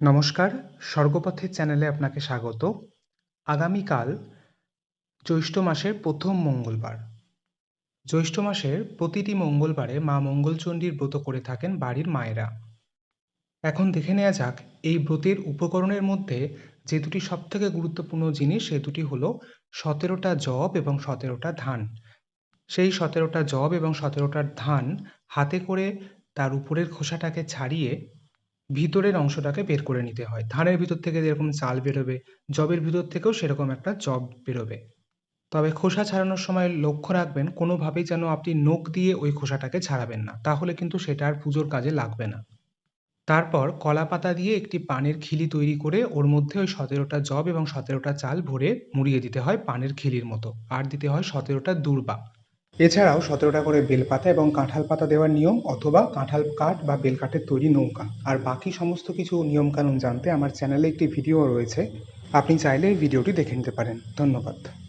নমস্কার স্বর্গপথের চ্যানেলে আপনাকে স্বাগত। আগামীকাল জ্যৈষ্ঠ মাসের প্রথম মঙ্গলবার। জ্যৈষ্ঠ মাসের প্রতিটি মঙ্গলবারে মা মঙ্গলচণ্ডীর ব্রত করে থাকেন বাড়ির মায়েরা। এখন দেখে নেওয়া যাক, এই ব্রতের উপকরণের মধ্যে যে দুটি সবথেকে গুরুত্বপূর্ণ জিনিস, সে দুটি হলো সতেরোটা জব এবং সতেরোটা ধান। সেই সতেরোটা জব এবং সতেরোটার ধান হাতে করে তার উপরের খোসাটাকে ছাড়িয়ে ভিতরের অংশটাকে বের করে নিতে হয়। ধানের ভিতর থেকে যেরকম চাল বেরোবে জবের ভিতর থেকেও সেরকম একটা জব বেরোবে। তবে খোসা ছাড়ানোর সময় লক্ষ্য রাখবেন, কোনোভাবেই যেন আপনি নখ দিয়ে ওই খোসাটাকে ছাড়াবেন না। তাহলে কিন্তু সেটা আর পুজোর কাজে লাগবে না। তারপর কলা পাতা দিয়ে একটি পানের খিলি তৈরি করে ওর মধ্যে ওই সতেরোটা জব এবং সতেরোটা চাল ভরে মুড়িয়ে দিতে হয় পানের খিলির মতো। আর দিতে হয় সতেরোটা দূর্বা। এছাড়াও সতেরোটা করে বেলপাতা এবং কাঁঠাল পাতা দেওয়ার নিয়ম অথবা কাঁঠাল কাঠ বা বেলকাঠের তৈরি নৌকা। আর বাকি সমস্ত কিছু নিয়মকানুন জানতে আমার চ্যানেলে একটি ভিডিও রয়েছে। আপনি চাইলে এই ভিডিওটি দেখে নিতে পারেন। ধন্যবাদ।